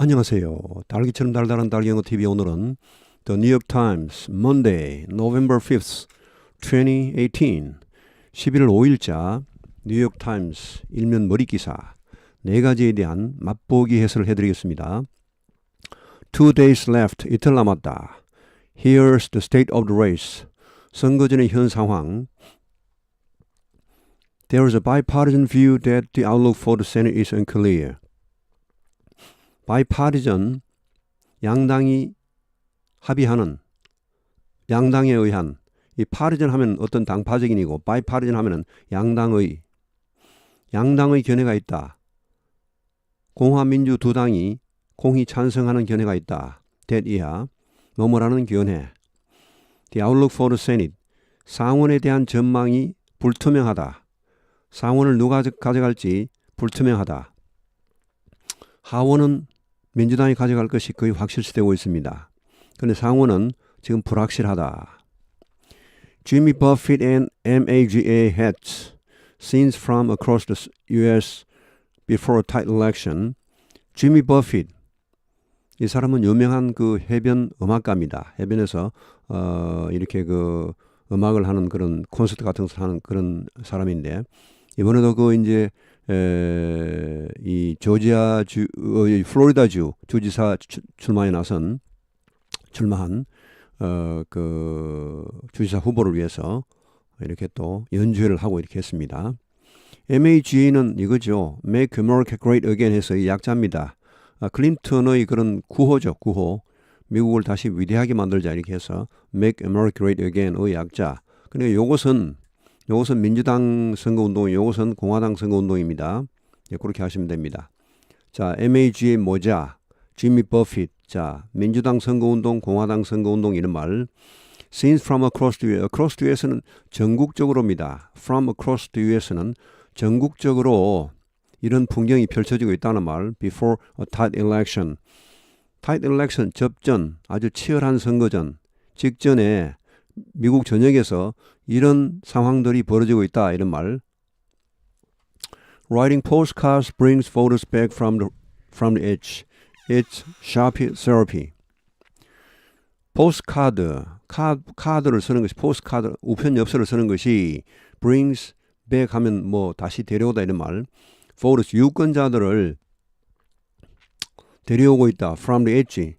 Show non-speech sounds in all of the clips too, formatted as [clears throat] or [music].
안녕하세요. 달기처럼 달달한 달경어 TV 오늘은 The New York Times Monday, November 5th, 2018 11월 5일자 뉴욕 타임스 일면 머리 기사 네 가지에 대한 맛보기 해설을 해드리겠습니다. Two days left, 이틀 남았다. Here's the state of the race. 선거 전의 현 상황. There is a bipartisan view that the outlook for the Senate is unclear. 바이파리전 양당이 합의하는 양당에 의한 이 파리전 하면 어떤 당파적인 이고 바이파리전 하면은 양당의 양당의 견해가 있다. 공화민주 두 당이 공히 찬성하는 견해가 있다. that 이하 뭐뭐라는 견해. The outlook for the Senate 상원에 대한 전망이 불투명하다. 상원을 누가 가져갈지 불투명하다. 하원은 민주당이 가져갈 것이 거의 확실시되고 있습니다. 그런데 상원은 지금 불확실하다. Jimmy Buffett and MAGA heads scenes from across the U.S. before a tight election. Jimmy Buffett 이 사람은 유명한 그 해변 음악가입니다. 해변에서 어 이렇게 그 음악을 하는 그런 콘서트 같은 것을 하는 그런 사람인데 이번에도 그 이제 에, 이 조지아 주, 어, 플로리다 주 주지사 출, 출마에 나선 출마한 어, 그 주지사 후보를 위해서 이렇게 또 연주회를 하고 이렇게 했습니다. MAGA는 이거죠. Make America Great Again 해서 이 약자입니다. 아, 클린턴의 그런 구호죠. 구호. 미국을 다시 위대하게 만들자 이렇게 해서 Make America Great Again의 약자. 그러니까 요것은 이것은 민주당 선거운동, 이것은 공화당 선거운동입니다. 예, 그렇게 하시면 됩니다. 자, MAG의 모자, 지미 버핏, 자, 민주당 선거운동, 공화당 선거운동 이런 말. Scenes from across the US. across the US는 전국적으로입니다. From across the US는 전국적으로 이런 풍경이 펼쳐지고 있다는 말. Before a tight election. tight election 접전, 아주 치열한 선거전 직전에 미국 전역에서 이런 상황들이 벌어지고 있다 이런 말. Writing postcards brings voters back from the from the edge. It's Sharpie therapy. 포스카드, 카, 카드를 쓰는 것이 포스카드, 우편 엽서를 쓰는 것이 brings back 하면 뭐 다시 데려오다 이런 말. voters 유권자들을 데려오고 있다. from the edge.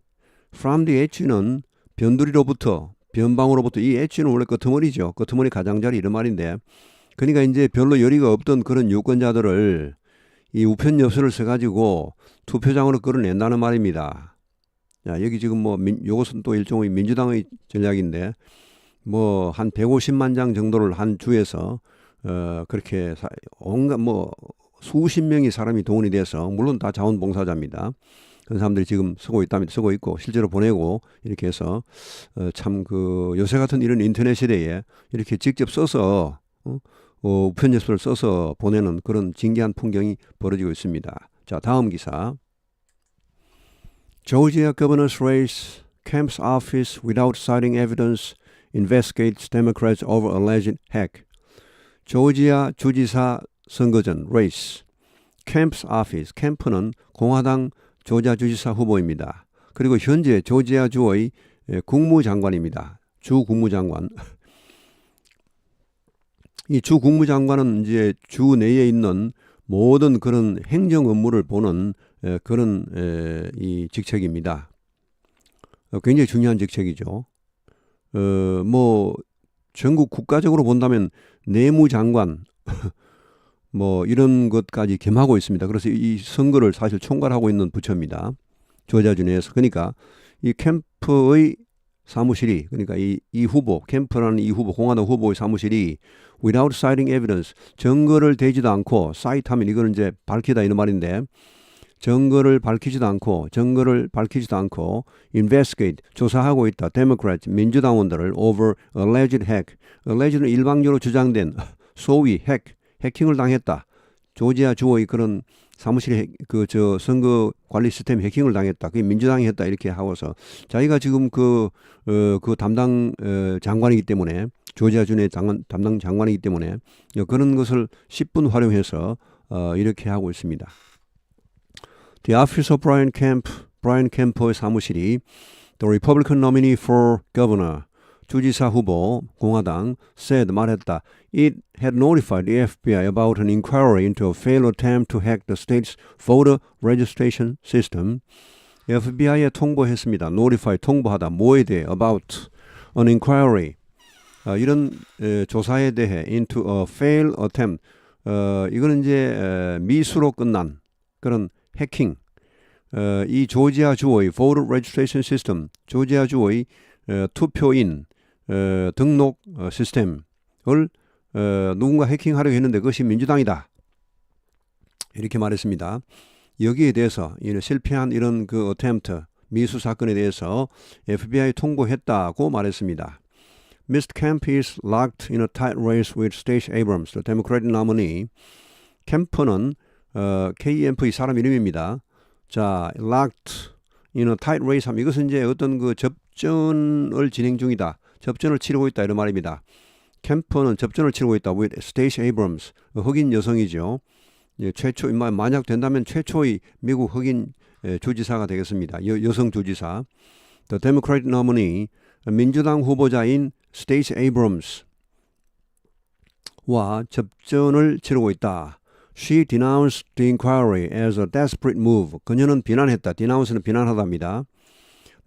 from the edge는 변두리로부터 변방으로부터 이 엣지는 원래 끄트머리죠. 끄트머리 가장자리 이런 말인데 그러니까 이제 별로 열의가 없던 그런 유권자들을 이 우편 엽서를 써가지고 투표장으로 끌어낸다는 말입니다. 자, 여기 지금 뭐, 민, 요것은 또 일종의 민주당의 전략인데, 뭐, 한 150만 장 정도를 한 주에서, 어, 그렇게, 사, 온갖 뭐, 수십 명의 사람이 동원이 돼서, 물론 다 자원봉사자입니다. 그런 사람들이 지금 쓰고 있다면 쓰고 있고 실제로 보내고 이렇게 해서 어, 참 그 요새 같은 이런 인터넷 시대에 이렇게 직접 써서 어, 어, 우편접수를 써서 보내는 그런 진기한 풍경이 벌어지고 있습니다. 자 다음 기사. Georgia governor's race, Camp's office without citing evidence investigates Democrats over alleged hack. 조지아 주지사 선거 전 레이스. 캠프스 오피스. 캠프는 공화당 조지아 주지사 후보입니다. 그리고 현재 조지아 주의 국무장관입니다. 주 국무장관. 이 주 국무장관은 이제 주 내에 있는 모든 그런 행정 업무를 보는 그런 이 직책입니다. 어, 굉장히 중요한 직책이죠. 어, 뭐 전국 국가적으로 본다면 내무장관 [laughs] 뭐 이런 것까지 겸하고 있습니다. 그래서 이 선거를 사실 총괄하고 있는 부처입니다. 조자주 내에서. 그러니까 이 캠프의 사무실이 그러니까 이, 이 후보 캠프라는 이 후보 공화당 후보의 사무실이 without citing evidence 증거를 대지도 않고 사이트하면 이거는 이제 밝히다 이런 말인데 증거를 밝히지도 않고 증거를 밝히지도 않고 investigate 조사하고 있다. 데모크래트 민주당원들을 over alleged hack alleged는 일방적으로 주장된 소위 핵 해킹을 당했다. 조지아 주의 그런 사무실에 그저 선거 관리 시스템 해킹을 당했다. 그게 민주당이 했다 이렇게 하고서 자기가 지금 그 어, 그 담당 어, 장관이기 때문에 조지아 주의 담당, 장관이기 때문에 그런 것을 10분 활용해서 어, 이렇게 하고 있습니다. The office of Brian Kemp 브라이언 캠퍼의 사무실이 The Republican nominee for governor 주지사 후보 공화당 said 말했다. It had notified the FBI about an inquiry into a failed attempt to hack the state's voter registration system. FBI에 통보했습니다. notify 통보하다 뭐에 대해 about an inquiry 어, 이런 에, 조사에 대해 into a failed attempt 어, 이거는 이제 에, 미수로 끝난 그런 해킹 어, 이 조지아 주의 voter registration system 조지아 주의 어, 투표인 어, 등록 어, 시스템을 어, 누군가 해킹하려고 했는데 그것이 민주당이다 이렇게 말했습니다. 여기에 대해서 실패한 이런 그 attempt 미수 사건에 대해서 FBI 통보했다고 말했습니다. Mr. Kemp is locked in a tight race with Stacey Abrams, the Democratic nominee. 캠프는 어, KMV 사람 이름입니다. 자, locked in a tight race 하면 이것은 이제 어떤 그 접전을 진행 중이다. 접전을 치르고 있다 이런 말입니다. 캠프는 접전을 치르고 있다. with Stacey Abrams, 흑인 여성이죠. 예, 최초 만약 된다면 최초의 미국 흑인 예, 주지사가 되겠습니다. 여, 여성 주지사. The Democratic nominee 민주당 후보자인 스테이시 에이브럼스와 접전을 치르고 있다. She denounced the inquiry as a desperate move. 그녀는 비난했다. denounce는 비난하다입니다.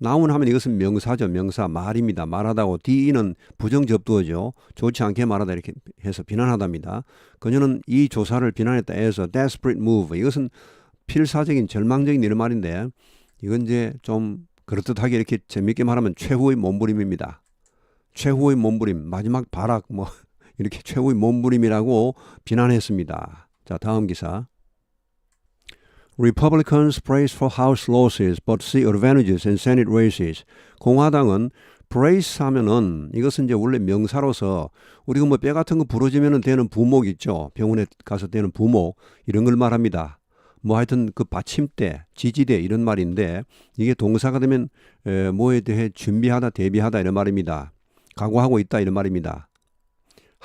나온 하면 이것은 명사죠. 명사 말입니다. 말하다고 D는 부정접두어죠. 좋지 않게 말하다 이렇게 해서 비난하답니다. 그녀는 이 조사를 비난했다 a desperate move. 이것은 필사적인 절망적인 이런 말인데 이건 이제 좀 그렇듯하게 이렇게 재밌게 말하면 최후의 몸부림입니다. 최후의 몸부림, 마지막 발악 뭐 [laughs] 이렇게 최후의 몸부림이라고 비난했습니다. 자, 다음 기사. Republicans praise for House losses but see advantages in Senate races. 공화당은 praise 하면은 이것은 이제 원래 명사로서 우리가 뭐 뼈 같은 거 부러지면은 되는 부목 있죠. 병원에 가서 되는 부목 이런 걸 말합니다. 뭐 하여튼 그 받침대, 지지대 이런 말인데 이게 동사가 되면 에, 뭐에 대해 준비하다, 대비하다 이런 말입니다. 각오하고 있다 이런 말입니다.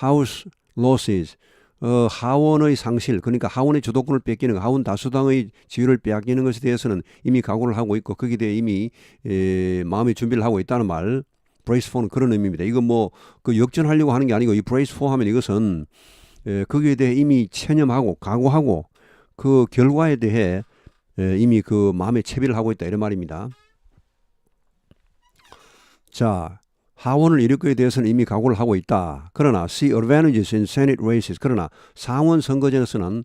House losses 어, 하원의 상실, 그러니까 하원의 주도권을 뺏기는 하원 다수당의 지위를 빼앗기는 것에 대해서는 이미 각오를 하고 있고 거기에 대해 이미 에, 마음의 준비를 하고 있다는 말. 브레이스 포는 그런 의미입니다. 이거 뭐그 역전하려고 하는 게 아니고 이 브레이스 포 하면 이것은 에, 거기에 대해 이미 체념하고 각오하고 그 결과에 대해 에, 이미 그 마음의 채비를 하고 있다 이런 말입니다. 자, 하원을 이룰 것에 대해서는 이미 각오를 하고 있다. 그러나 see advantages in Senate races. 그러나 상원 선거전에서는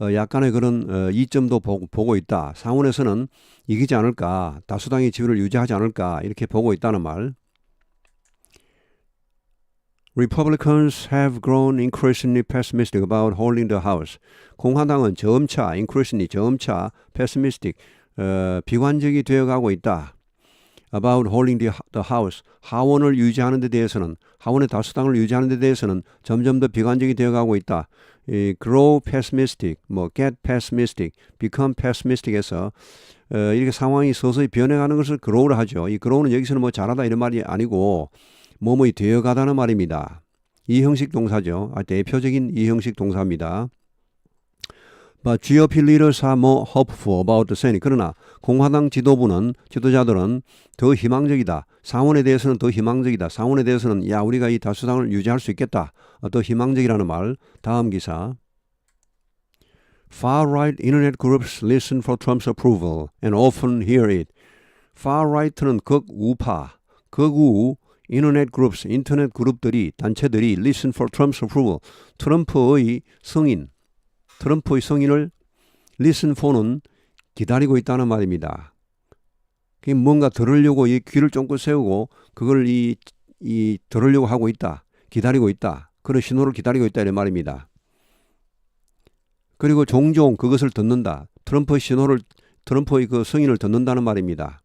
어, 약간의 그런 어, 이점도 보고 있다. 상원에서는 이기지 않을까, 다수당의 지위를 유지하지 않을까 이렇게 보고 있다는 말. Republicans have grown increasingly pessimistic about holding the House. 공화당은 점차, increasingly 점차 pessimistic, 어, 비관적이 되어가고 있다. About holding the, the house 하원을 유지하는 데 대해서는 하원의 다수당을 유지하는 데 대해서는 점점 더 비관적이 되어가고 있다. 이 grow pessimistic, 뭐 get pessimistic, become pessimistic에서 어, 이렇게 상황이 서서히 변해가는 것을 grow를 하죠. 이 grow는 여기서는 뭐 잘하다 이런 말이 아니고 뭐뭐이 되어가다는 말입니다. 이 형식 동사죠. 아, 대표적인 이 형식 동사입니다. But GOP leaders are more hopeful about the Senate. 그러나 공화당 지도부는 지도자들은 더 희망적이다. 상원에 대해서는 더 희망적이다. 상원에 대해서는 야 우리가 이 다수당을 유지할 수 있겠다. 더 희망적이라는 말. 다음 기사. Far right internet groups listen for Trump's approval and often hear it. Far right는 극우파, 극우 인터넷 그룹스, 인터넷 그룹들이 단체들이 listen for Trump's approval. 트럼프의 승인, 트럼프의 승인을 listen for는 기다리고 있다는 말입니다. 뭔가 들으려고 이 귀를 쫑긋 세우고 그걸 이, 이 들으려고 하고 있다. 기다리고 있다. 그런 신호를 기다리고 있다. 이런 말입니다. 그리고 종종 그것을 듣는다. 트럼프의 신호를, 트럼프의 그 승인을 듣는다는 말입니다.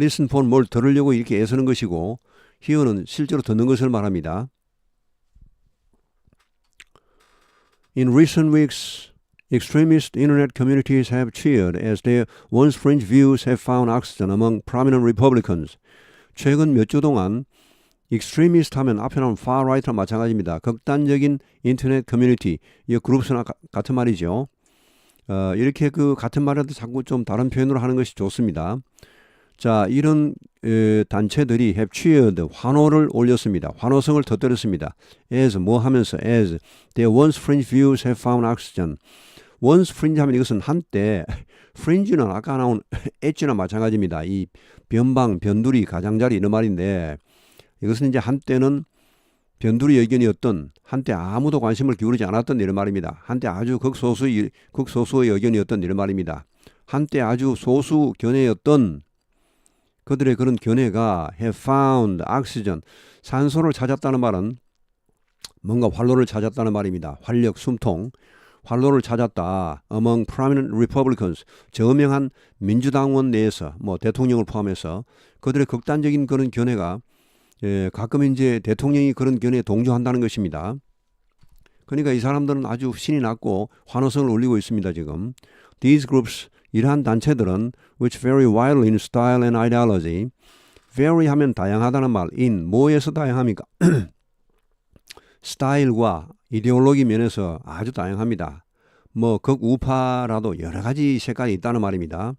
listen for 뭘 들으려고 이렇게 애쓰는 것이고, hear는 실제로 듣는 것을 말합니다. In recent weeks, extremist internet communities have cheered as their once fringe views have found oxygen among prominent Republicans. 최근 몇 주 동안 extremist 하면 앞에 나온 right랑 마찬가지입니다. 극단적인 인터넷 커뮤니티, 이 그룹스나 같은 말이죠. 어, 이렇게 그 같은 말에도 자꾸 좀 다른 표현으로 하는 것이 좋습니다. 자, 이런 에, 단체들이 have cheered 환호를 올렸습니다. 환호성을 터뜨렸습니다. as 뭐 하면서 as their once fringe views have found oxygen. Once fringe 하면 이것은 한때 [laughs] fringe는 아까 나온 [laughs] 엣지나 마찬가지입니다. 이 변방, 변두리, 가장자리 이런 말인데 이것은 이제 한때는 변두리 의견이었던 한때 아무도 관심을 기울이지 않았던 이런 말입니다. 한때 아주 극소수의 극소수의 의견이었던 이런 말입니다. 한때 아주 소수 견해였던 그들의 그런 견해가 have found oxygen 산소를 찾았다는 말은 뭔가 활로를 찾았다는 말입니다. 활력, 숨통, 활로를 찾았다. among prominent Republicans 저명한 민주당원 내에서 뭐 대통령을 포함해서 그들의 극단적인 그런 견해가 예, 가끔 이제 대통령이 그런 견해에 동조한다는 것입니다. 그러니까 이 사람들은 아주 신이 났고 환호성을 올리고 있습니다. 지금 these groups 이러한 단체들은 which vary widely in style and ideology vary 하면 다양하다는 말 in 뭐에서 다양합니까? [clears throat] 스타일과 이데올로기 면에서 아주 다양합니다. 뭐 극우파라도 여러 가지 색깔이 있다는 말입니다.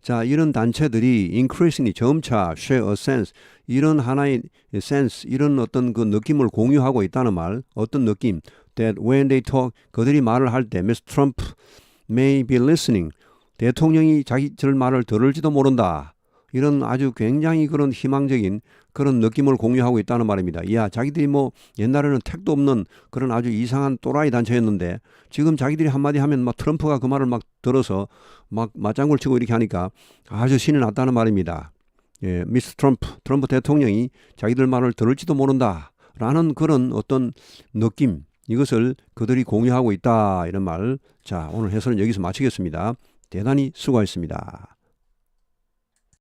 자, 이런 단체들이 increasingly 점차 share a sense 이런 하나의 sense 이런 어떤 그 느낌을 공유하고 있다는 말 어떤 느낌 that when they talk 그들이 말을 할 때 Mr. Trump may be listening 대통령이 자기 절 말을 들을지도 모른다 이런 아주 굉장히 그런 희망적인 그런 느낌을 공유하고 있다는 말입니다. 야, 자기들이 뭐 옛날에는 택도 없는 그런 아주 이상한 또라이 단체였는데 지금 자기들이 한마디 하면 막 트럼프가 그 말을 막 들어서 막 맞장구를 치고 이렇게 하니까 아주 신이 났다는 말입니다. 예, 미스 트럼프, 트럼프 대통령이 자기들 말을 들을지도 모른다. 라는 그런 어떤 느낌, 이것을 그들이 공유하고 있다. 이런 말. 자, 오늘 해설은 여기서 마치겠습니다. 대단히 수고하셨습니다.